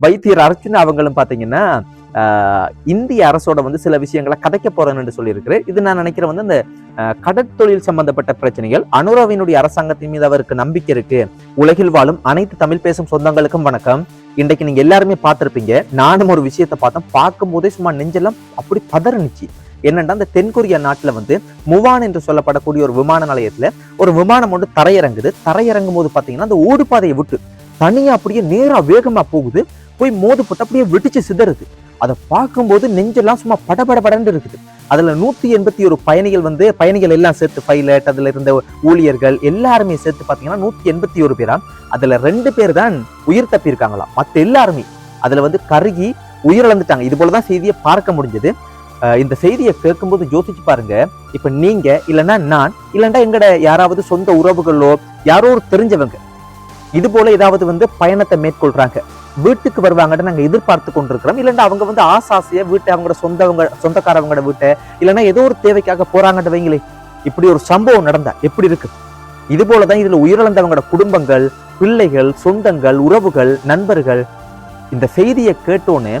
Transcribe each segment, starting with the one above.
வைத்தியர் அர்ச்சுனா அவங்களும் பாத்தீங்கன்னா ஆஹ், இந்திய அரசோட வந்து சில விஷயங்களை கதைக்க போறேன்னு சொல்லியிருக்கிறேன் இது நான் நினைக்கிறேன் வந்து இந்த கடற்தொழில் சம்பந்தப்பட்ட பிரச்சனைகள் அனுராவினுடைய அரசாங்கத்தின் மீது அவருக்கு நம்பிக்கை இருக்கு. உலகில் வாழும் அனைத்து தமிழ் பேசும் சொந்தங்களுக்கும் வணக்கம். இன்றைக்கு நீங்க எல்லாருமே பார்த்திருப்பீங்க. நானும் ஒரு விஷயத்தை பார்த்தேன். பார்க்கும் போதே சும்மா நெஞ்செல்லாம் அப்படி பதறனுச்சு. என்னன்னா இந்த தென்கொரியா நாட்டுல வந்து முவான் என்று சொல்லப்படக்கூடிய ஒரு விமான நிலையத்துல ஒரு விமானம் ஒன்று தரையிறங்குது. தரையிறங்கும் போது பாத்தீங்கன்னா அந்த ஓடுபாதையை விட்டு தனியாக அப்படியே நேரா வேகமா போகுது. போய் மோதுப்பட்டு அப்படியே வெடிச்சு சிதறுது. அதை பார்க்கும்போது நெஞ்செல்லாம் சும்மா படபடபடன்னு இருக்குது. அதுல நூத்தி எண்பத்தி ஒரு பயணிகள் வந்து பயணிகள் எல்லாம் சேர்த்து பைலட் அதுல இருந்த ஊழியர்கள் எல்லாருமே சேர்த்து பார்த்தீங்கன்னா நூத்தி எண்பத்தி ஒரு பேரா? அதுல ரெண்டு பேர் தான் உயிர் தப்பியிருக்காங்களாம். மற்ற மத்த எல்லாருமே. அதுல வந்து கருகி உயிரிழந்துட்டாங்க. இது போலதான் செய்தியை பார்க்க முடிஞ்சது. இந்த செய்தியை கேட்கும்போது யோசிச்சு பாருங்க. இப்ப நீங்க இல்லைன்னா நான் இல்லைன்னா எங்கட யாராவது சொந்த உறவுகளோ யாரோ ஒரு தெரிஞ்சவங்க இது போல ஏதாவது வந்து பயணத்தை மேற்கொள்றாங்க. வீட்டுக்கு வருவாங்கன்னு நாங்கள் எதிர்பார்த்து கொண்டிருக்கிறோம். இல்லைன்னா அவங்க வந்து ஆசாசியா வீட்டை அவங்களோட சொந்தவங்க சொந்தக்காரவங்களோட வீட்டை இல்லைன்னா ஏதோ ஒரு தேவைக்காக போறாங்கன்னு வைங்களே இப்படி ஒரு சம்பவம் நடந்தா எப்படி இருக்கு இது போலதான் இதுல உயிரிழந்தவங்களோட குடும்பங்கள் பிள்ளைகள் சொந்தங்கள் உறவுகள் நண்பர்கள் இந்த செய்தியை கேட்டோன்னு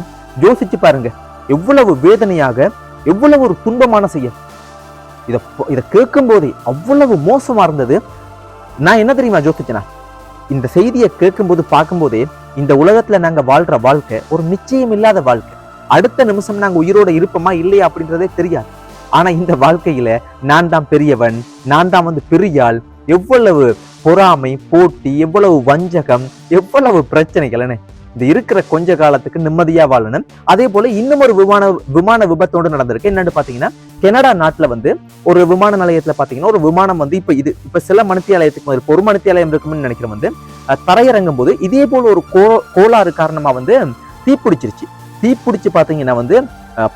யோசிச்சு பாருங்க. எவ்வளவு வேதனையாக எவ்வளவு ஒரு துன்பமான செயல். இதை இதை கேட்கும் போதே அவ்வளவு மோசமா இருந்தது. நான் என்ன தெரியுமா யோசிச்சேனா? இந்த செய்தியை கேட்கும்போது பார்க்கும்போதே இந்த உலகத்துல நாங்க வாழ்ற வாழ்க்கை ஒரு நிச்சயம் இல்லாத வாழ்க்கை. அடுத்த நிமிஷம் நாங்க உயிரோட இருப்போமா இல்லையா அப்படின்றதே தெரியாது. ஆனா இந்த வாழ்க்கையில நான் தான் பெரியவன் நான் தான் வந்து பெரியாள் எவ்வளவு பொறாமை போட்டி எவ்வளவு வஞ்சகம் எவ்வளவு பிரச்சனைகள் என்ன? இந்த இருக்கிற கொஞ்ச காலத்துக்கு நிம்மதியா வாழணும். அதே போல இன்னும் ஒரு விமான விமான விபத்தோடு நடந்திருக்கு. என்னன்னு பாத்தீங்கன்னா கனடா நாட்டில் வந்து ஒரு விமான நிலையத்தில் பார்த்தீங்கன்னா ஒரு விமானம் வந்து இப்போ இது இப்போ சில மணித்தியாலயத்துக்கு முதல் ஒரு மனுத்தியாலயம் இருக்கும்னு நினைக்கிறேன் வந்து தரையிறங்கும் போது இதே போல் ஒரு கோ கோளாறு காரணமாக வந்து தீப்பிடிச்சிருச்சு. தீப்பிடிச்சு பார்த்தீங்கன்னா வந்து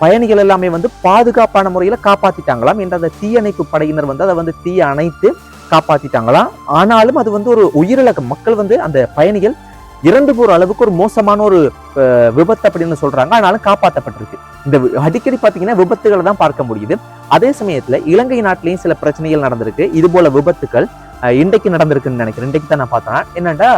பயணிகள் எல்லாமே வந்து பாதுகாப்பான முறையில் காப்பாற்றிட்டாங்களாம் என்ற அந்த தீயணைப்பு படையினர் வந்து அதை வந்து தீய அணைத்து காப்பாற்றிட்டாங்களாம் ஆனாலும் அது வந்து ஒரு உயிரிழக்க மக்கள் வந்து அந்த பயணிகள் இறந்து போற அளவுக்கு ஒரு மோசமான ஒரு அஹ், விபத்து அப்படின்னு சொல்றாங்க. ஆனாலும் காப்பாற்றப்பட்டிருக்கு இந்த அடிக்கடி பாத்தீங்கன்னா விபத்துகளை தான் பார்க்க முடியுது. அதே சமயத்துல இலங்கை நாட்டிலையும் சில பிரச்சனைகள் நடந்திருக்கு. இது போல விபத்துக்கள் அஹ், இன்றைக்கு நடந்திருக்குன்னு நினைக்கிறேன். இன்றைக்கு தான் நான் பார்த்தேன் என்னன்னா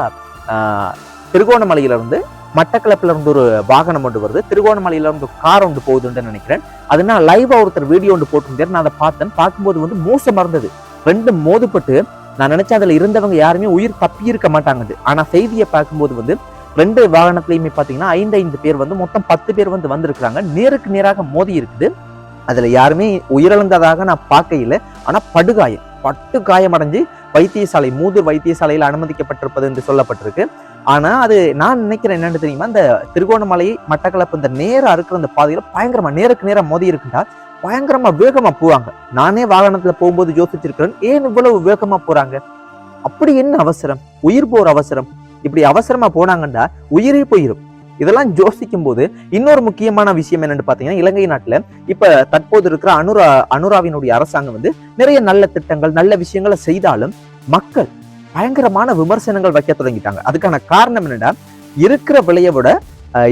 திருகோணமலையிலிருந்து திருகோணமலையில இருந்து மட்டக்களப்புல இருந்து ஒரு வாகனம் ஒன்று வருது. திருகோணமலையில இருந்து கார் ஒன்று போகுதுன்னு நினைக்கிறேன். அது நான் லைவா ஒருத்தர் வீடியோ ஒன்று போட்டிருந்தேன் நான் அதை பார்த்தேன். பார்க்கும்போது வந்து மோசமாக இருந்தது ரெண்டு மோதுப்பட்டு நான் நினைச்சேன் அதில் இருந்தவங்க யாருமே உயிர் தப்பி இருக்க மாட்டாங்க ஆனால் செய்தியை பார்க்கும்போது வந்து ரெண்டு வாகனத்துலையுமே பார்த்தீங்கன்னா ஐந்து ஐந்து பேர் வந்து மொத்தம் பத்து பேர் வந்து வந்திருக்கிறாங்க. நேருக்கு நேராக மோதி இருக்குது. அதில் யாருமே உயிரிழந்ததாக நான் பார்க்கையில ஆனால் படுகாயம் பட்டு காயமடைஞ்சு வைத்தியசாலை மூதூர் வைத்தியசாலையில் அனுமதிக்கப்பட்டிருப்பது என்று சொல்லப்பட்டிருக்கு. ஆனால் அது நான் நினைக்கிறேன் என்னென்னு தெரியுமா? அந்த திருகோணமலை மட்டக்களப்பு இந்த நேராக இருக்கிற அந்த பாதையில் பயங்கரமாக நேருக்கு நேராக மோதி இருக்குண்டா. பயங்கரமா வேகமா போவாங்க. நானே வாகனத்துல போகும்போது யோசிச்சிருக்கிறேன் ஏன் இவ்வளவு வேகமா போறாங்க? அப்படி என்ன அவசரம்? உயிர் போற அவசரம். இப்படி அவசரமா போனாங்கன்னா உயிரே போயிடும் இதெல்லாம் யோசிக்கும் போது இன்னொரு முக்கியமான விஷயம் என்னன்னு பாத்தீங்கன்னா இலங்கை நாட்டுல இப்ப தற்போது இருக்கிற அனுரா அனுராவினுடைய அரசாங்கம் வந்து நிறைய நல்ல திட்டங்கள் நல்ல விஷயங்களை செய்தாலும் மக்கள் பயங்கரமான விமர்சனங்கள் வைக்க தொடங்கிட்டாங்க. அதுக்கான காரணம் என்னன்னா இருக்கிற விலையை விட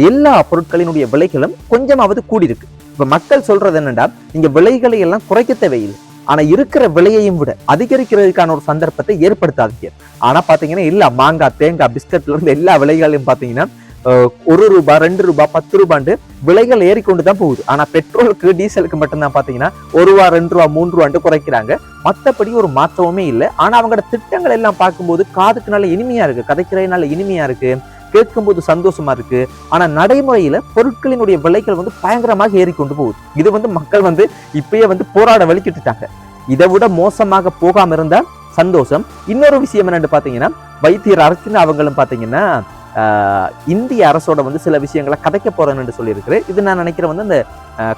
எல்லா பொருட்களினுடைய விலைகளும் கொஞ்சமாவது கூடி இப்போ மக்கள் சொல்றது என்னன்னா நீங்க விலைகளை எல்லாம் குறைக்க தேவையில்லை. ஆனா இருக்கிற விலையையும் விட அதிகரிக்கிறதுக்கான ஒரு சந்தர்ப்பத்தை ஏற்படுத்தாதீங்க. ஆனா பாத்தீங்கன்னா இல்லை மாங்காய் தேங்காய் பிஸ்கட்ல இருந்து எல்லா விலைகளையும் பாத்தீங்கன்னா ஒரு ரூபாய் ரெண்டு ரூபாய் பத்து ரூபாண்டு விலைகள் ஏறிக்கொண்டு தான் போகுது. ஆனா பெட்ரோலுக்கு டீசலுக்கு மட்டும்தான் பாத்தீங்கன்னா ஒரு ரூபா ரெண்டு ரூபா மூன்று ரூபான்ட்டு குறைக்கிறாங்க. மற்றபடி ஒரு மாற்றமுமே இல்லை. ஆனா அவங்களோட திட்டங்கள் எல்லாம் பார்க்கும்போது காதுக்கு நல்ல இனிமையா இருக்கு. கதைக்கிறது நல்ல இனிமையா இருக்கு. கேட்கும்போது சந்தோஷமா இருக்கு. ஆனா நடைமுறையில பொருட்களினுடைய விலைகள் வந்து பயங்கரமாக ஏறிக்கொண்டு போகுது. இது வந்து மக்கள் வந்து இப்பயே வந்து போராட வலிக்கிட்டுட்டாங்க. இதை விட மோசமாக போகாம இருந்தா சந்தோஷம். இன்னொரு விஷயம் என்னன்னு பாத்தீங்கன்னா வைத்தியர் அரசு அவங்களும் பாத்தீங்கன்னா ஆஹ், இந்திய அரசோட வந்து சில விஷயங்களை கதைக்க போறேன்னு சொல்லியிருக்கிறேன் இது நான் நினைக்கிறேன் வந்து அந்த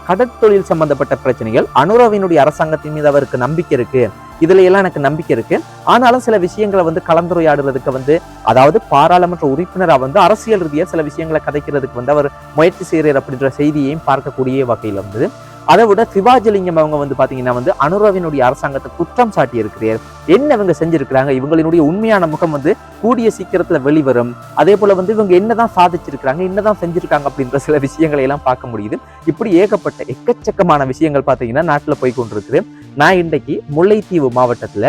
கடற்தொழில் சம்பந்தப்பட்ட பிரச்சனைகள் அனுரவினுடைய அரசாங்கத்தின் மீது அவருக்கு நம்பிக்கை இருக்கு. இதுல எல்லாம் எனக்கு நம்பிக்கை இருக்கு. ஆனாலும் சில விஷயங்களை வந்து கலந்துரையாடுறதுக்கு வந்து அதாவது பாராளுமன்ற உறுப்பினரா வந்து அரசியல் ரீதியா சில விஷயங்களை கதைக்கிறதுக்கு வந்து அவர் முயற்சி செய்கிறார் அப்படின்ற செய்தியையும் பார்க்கக்கூடிய வகையில் வந்து அதை விட சிவாஜிலிங்கம் அவங்க வந்து பாத்தீங்கன்னா வந்து அனுராவினுடைய அரசாங்கத்தை குற்றம் சாட்டி இருக்கிறார் என்ன இவங்க செஞ்சிருக்கிறாங்க? இவங்களினுடைய உண்மையான முகம் வந்து கூடிய சீக்கிரத்துல வெளிவரும். அதே போல வந்து இவங்க என்னதான் சாதிச்சிருக்கிறாங்க என்னதான் செஞ்சிருக்காங்க அப்படின்ற சில விஷயங்களை எல்லாம் பார்க்க முடியுது. இப்படி ஏகப்பட்ட எக்கச்சக்கமான விஷயங்கள் பாத்தீங்கன்னா நாட்டுல போய் கொண்டிருக்குது. நான் இன்றைக்கு முல்லைத்தீவு மாவட்டத்தில்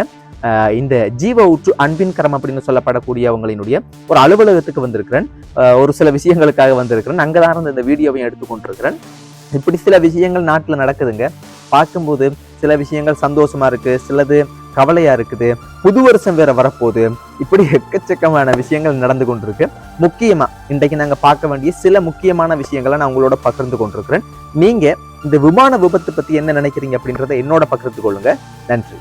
இந்த ஜீவ ஊற்று அன்பின் கரம் அப்படின்னு சொல்லப்படக்கூடியவங்களினுடைய ஒரு அலுவலகத்துக்கு வந்திருக்கிறேன். ஒரு சில விஷயங்களுக்காக வந்திருக்கிறேன். அங்கதான் இருந்து இந்த வீடியோவையும் எடுத்துக்கொண்டிருக்கிறேன் இப்படி சில விஷயங்கள் நாட்டில் நடக்குதுங்க. பார்க்கும்போது சில விஷயங்கள் சந்தோஷமாக இருக்குது சிலது கவலையாக இருக்குது. புது வருஷம் வேற வரப்போகுது. இப்படி எக்கச்சக்கமான விஷயங்கள் நடந்து கொண்டிருக்கு. முக்கியமாக இன்றைக்கு நாங்கள் பார்க்க வேண்டிய சில முக்கியமான விஷயங்களை நான் உங்களோட பகிர்ந்து கொண்டிருக்கிறேன். நீங்கள் இந்த விமான விபத்து பத்தி என்ன நினைக்கிறீங்க அப்படின்றத என்னோட பக்கத்து கொள்ளுங்க நன்றி.